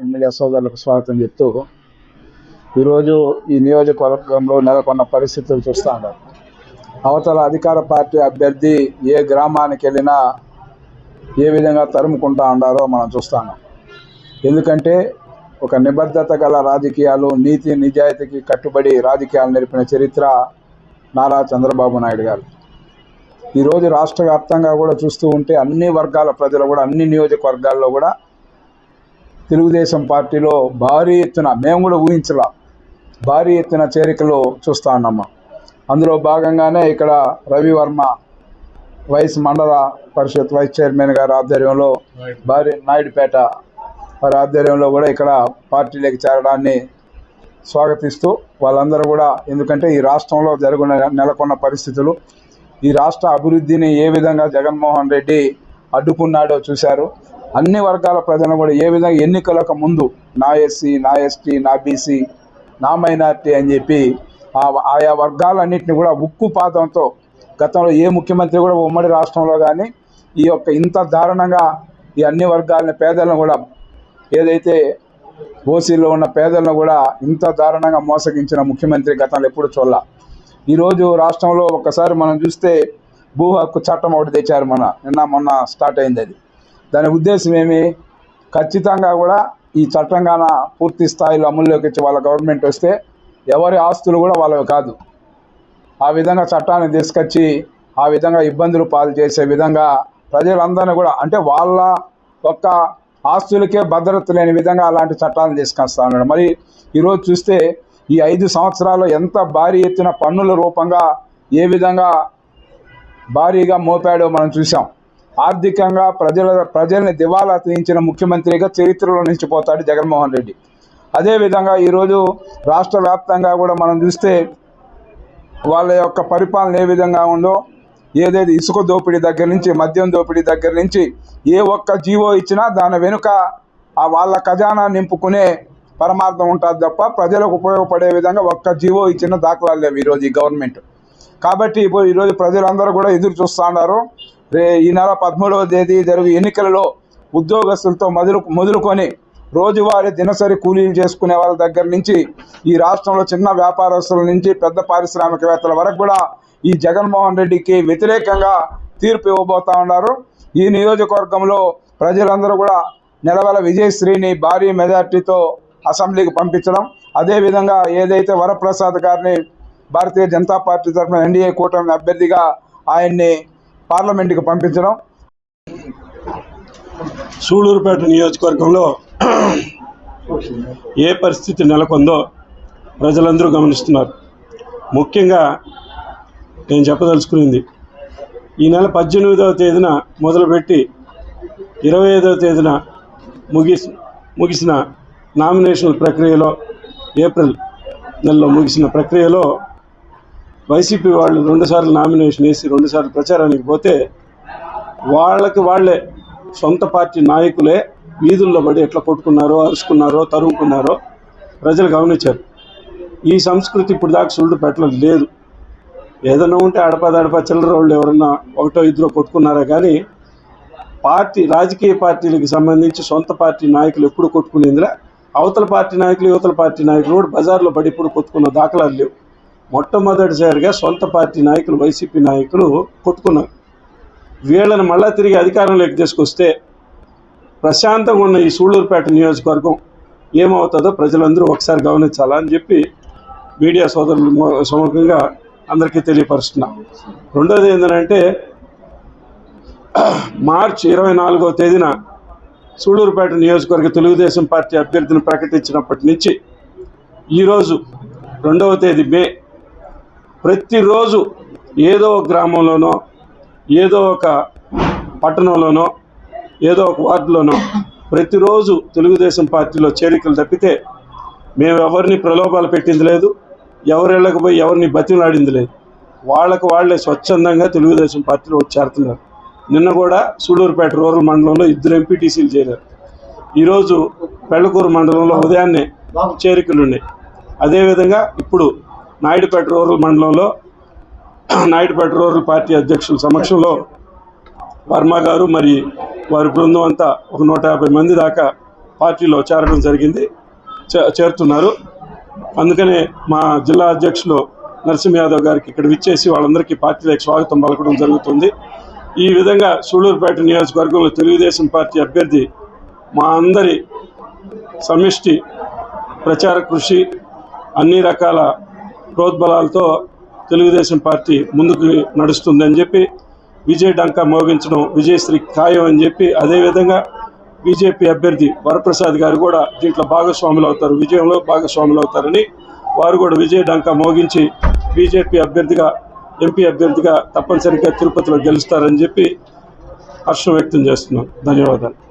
MLA సోదరులకు స్వాగతం చెప్తూ ఈరోజు ఈ నియోజకవర్గంలో నెలకొన్న పరిస్థితులు చూస్తూ ఉన్నారు అవతల అధికార పార్టీ అభ్యర్థి ఏ గ్రామానికి వెళ్ళినా ఏ విధంగా తరుముకుంటా ఉండారో మనం చూస్తాం ఎందుకంటే ఒక నిబద్ధత గల రాజకీయాలు నీతి నిజాయితీకి కట్టుబడి రాజకీయాలు నేర్పిన చరిత్ర నారా చంద్రబాబు నాయుడు గారు ఈరోజు రాష్ట్ర వ్యాప్తంగా కూడా చూస్తూ ఉంటే అన్ని వర్గాల ప్రజలు కూడా అన్ని నియోజకవర్గాల్లో కూడా తెలుగుదేశం పార్టీలో భారీ ఎత్తున మేము కూడా ఊహించలా భారీ ఎత్తున చేరికలు చూస్తూ ఉన్నాము అందులో భాగంగానే ఇక్కడ రవివర్మ వైస్ మండల పరిషత్ వైస్ చైర్మన్ గారి ఆధ్వర్యంలో భారీ నాయుడుపేట వారి ఆధ్వర్యంలో కూడా ఇక్కడ పార్టీలోకి చేరడాన్ని స్వాగతిస్తూ వాళ్ళందరూ కూడా ఎందుకంటే ఈ రాష్ట్రంలో జరుగున నెలకొన్న పరిస్థితులు ఈ రాష్ట్ర అభివృద్ధిని ఏ విధంగా జగన్మోహన్ రెడ్డి అడ్డుకున్నాడో చూశారు. అన్ని వర్గాల ప్రజలను కూడా ఏ విధంగా ఎన్నికలకు ముందు నా ఎస్సీ నా ఎస్టీ నా బీసీ నా మైనార్టీ అని చెప్పి ఆ ఆయా వర్గాలన్నింటినీ కూడా ఉక్కు పాదంతో గతంలో ఏ ముఖ్యమంత్రి కూడా ఉమ్మడి రాష్ట్రంలో కానీ ఈ యొక్క ఇంత దారుణంగా ఈ అన్ని వర్గాలని పేదలను కూడా ఏదైతే ఓసీలో ఉన్న పేదలను కూడా ఇంత దారుణంగా మోసగించిన ముఖ్యమంత్రి గతంలో ఎప్పుడు చూడాల. ఈరోజు రాష్ట్రంలో ఒకసారి మనం చూస్తే భూ హక్కు చట్టం ఒకటి తెచ్చారు మన నిన్న మొన్న స్టార్ట్ అయింది అది. దాని ఉద్దేశం ఏమి? ఖచ్చితంగా కూడా ఈ చట్టంగాన పూర్తి స్థాయిలో అమల్లోకి వచ్చి వాళ్ళ గవర్నమెంట్ వస్తే ఎవరి ఆస్తులు కూడా వాళ్ళవి కాదు. ఆ విధంగా చట్టాన్ని తీసుకొచ్చి ఆ విధంగా ఇబ్బందులు పాలు చేసే విధంగా ప్రజలందరినీ కూడా అంటే వాళ్ళ ఒక్క ఆస్తులకే భద్రత లేని విధంగా అలాంటి చట్టాలను తీసుకొస్తా ఉన్నాడు. మరి ఈరోజు చూస్తే ఈ ఐదు సంవత్సరాలు ఎంత భారీ ఎత్తున పన్నుల రూపంగా ఏ విధంగా భారీగా మోపాడో మనం చూసాం ఆర్థికంగా ప్రజల ప్రజల్ని దివాలా తీయించిన ముఖ్యమంత్రిగా చరిత్రలో నిలిచిపోతాడు జగన్మోహన్ రెడ్డి. అదేవిధంగా ఈరోజు రాష్ట్ర వ్యాప్తంగా కూడా మనం చూస్తే వాళ్ళ యొక్క పరిపాలన ఏ విధంగా ఉందో ఏదైతే ఇసుక దోపిడీ దగ్గర నుంచి మద్యం దోపిడీ దగ్గర నుంచి ఏ ఒక్క జీవో ఇచ్చినా దాని వెనుక ఆ వాళ్ళ ఖజానా నింపుకునే పరమార్థం ఉంటుంది తప్ప ప్రజలకు ఉపయోగపడే విధంగా ఒక్క జీవో ఇచ్చిన దాఖలాలు లేవు ఈరోజు ఈ గవర్నమెంట్. కాబట్టి ఇప్పుడు ఈరోజు ప్రజలందరూ కూడా ఎదురు చూస్తున్నారు ఈ నెల పదమూడవ తేదీ జరిగే ఎన్నికలలో ఉద్యోగస్తులతో మొదలు మొదలుకొని రోజువారీ దినసరి కూలీలు చేసుకునే వాళ్ళ దగ్గర నుంచి ఈ రాష్ట్రంలో చిన్న వ్యాపారస్తుల నుంచి పెద్ద పారిశ్రామికవేత్తల వరకు కూడా ఈ జగన్మోహన్ రెడ్డికి వ్యతిరేకంగా తీర్పు ఇవ్వబోతా ఉన్నారు. ఈ నియోజకవర్గంలో ప్రజలందరూ కూడా నెలవెల విజయశ్రీని భారీ మెజార్టీతో అసెంబ్లీకి పంపించడం అదేవిధంగా ఏదైతే వరప్రసాద్ గారిని భారతీయ జనతా పార్టీ తరఫున ఎన్డీఏ కూటమి అభ్యర్థిగా ఆయన్ని పార్లమెంటుకి పంపించడం. సూళూరుపేట నియోజకవర్గంలో ఏ పరిస్థితి నెలకొందో ప్రజలందరూ గమనిస్తున్నారు. ముఖ్యంగా నేను చెప్పదలుచుకునింది ఈ నెల పద్దెనిమిదవ తేదీన మొదలుపెట్టి ఇరవై ఐదవ తేదీన ముగి ముగిసిన నామినేషన్ ప్రక్రియలో ఏప్రిల్ నెలలో ముగిసిన ప్రక్రియలో వైసీపీ వాళ్ళు రెండుసార్లు నామినేషన్ వేసి రెండుసార్లు ప్రచారానికి పోతే వాళ్ళకి వాళ్ళే సొంత పార్టీ నాయకులే వీధుల్లో పడి ఎట్లా కొట్టుకున్నారో అరుచుకున్నారో తరుముకున్నారో ప్రజలు గమనించారు. ఈ సంస్కృతి ఇప్పుడు దాకా సుళ్ళు పెట్టడం లేదు. ఏదైనా ఉంటే అడపదడప చిల్లర వాళ్ళు ఎవరన్నా ఒకటో ఇద్దరు కొట్టుకున్నారా కానీ పార్టీ రాజకీయ పార్టీలకు సంబంధించి సొంత పార్టీ నాయకులు ఎప్పుడు కొట్టుకునేందిలా. అవతల పార్టీ నాయకులు యువతల పార్టీ నాయకులు కూడా బజార్లో పడి ఇప్పుడు కొట్టుకున్న దాఖలాలు లేవు. మొట్టమొదటిసారిగా సొంత పార్టీ నాయకులు వైసీపీ నాయకులు కొట్టుకున్నారు. వీళ్ళని మళ్ళా తిరిగి అధికారంలోకి తీసుకొస్తే ప్రశాంతంగా ఉన్న ఈ సూళ్ళూరుపేట నియోజకవర్గం ఏమవుతుందో ప్రజలందరూ ఒకసారి గమనించాలా అని చెప్పి మీడియా సోదరులు సముఖంగా అందరికీ తెలియపరుస్తున్నాం. రెండోది ఏంటంటే మార్చ్ ఇరవై నాలుగో తేదీన సూళ్ళూరుపేట నియోజకవర్గ తెలుగుదేశం పార్టీ అభ్యర్థిని ప్రకటించినప్పటి నుంచి ఈరోజు రెండవ తేదీ మే ప్రతిరోజు ఏదో ఒక గ్రామంలోనో ఏదో ఒక పట్టణంలోనో ఏదో ఒక వార్డులోనో ప్రతిరోజు తెలుగుదేశం పార్టీలో చేరికలు తప్పితే మేము ఎవరిని ప్రలోభాలు పెట్టింది లేదు ఎవరిళ్ళకి వెళ్ళకపోయి ఎవరిని బతిమలాడింది లేదు. వాళ్ళకు వాళ్ళే స్వచ్ఛందంగా తెలుగుదేశం పార్టీలో వచ్చి చేరుతున్నారు. నిన్న కూడా సూడూరుపేట రూరల్ మండలంలో ఇద్దరు ఎంపీటీసీలు చేరారు. ఈరోజు పెళ్ళకూరు మండలంలో ఉదయాన్నే చేరికలు ఉన్నాయి. అదేవిధంగా ఇప్పుడు నాయుడుపేట రూరల్ మండలంలో నాయుడుపేట రూరల్ పార్టీ అధ్యక్షుల సమక్షంలో వర్మ గారు మరి వారి బృందం అంతా ఒక నూట యాభై మంది దాకా పార్టీలో చేరడం జరిగింది చే- చేరుతున్నారు. అందుకనే మా జిల్లా అధ్యక్షులు నరసింహ యాదవ్ గారికి ఇక్కడ విచ్చేసి వాళ్ళందరికీ పార్టీలకు స్వాగతం పలకడం జరుగుతుంది. ఈ విధంగా సూళ్ళూరుపేట నియోజకవర్గంలో తెలుగుదేశం పార్టీ అభ్యర్థి మా అందరి సమిష్టి ప్రచార కృషి అన్ని రకాల ప్రోద్బలాలతో తెలుగుదేశం పార్టీ ముందుకు నడుస్తుందని చెప్పి విజయ్ డంకా మోగించడం విజయశ్రీ ఖాయం అని చెప్పి అదేవిధంగా బీజేపీ అభ్యర్థి వరప్రసాద్ గారు కూడా దీంట్లో భాగస్వాములు అవుతారు. విజయంలో భాగస్వాములు అవుతారని వారు కూడా విజయ్ డంకా మోగించి బీజేపీ అభ్యర్థిగా ఎంపీ అభ్యర్థిగా తప్పనిసరిగా తిరుపతిలో గెలుస్తారని చెప్పి హర్షం వ్యక్తం చేస్తున్నాం. ధన్యవాదాలు.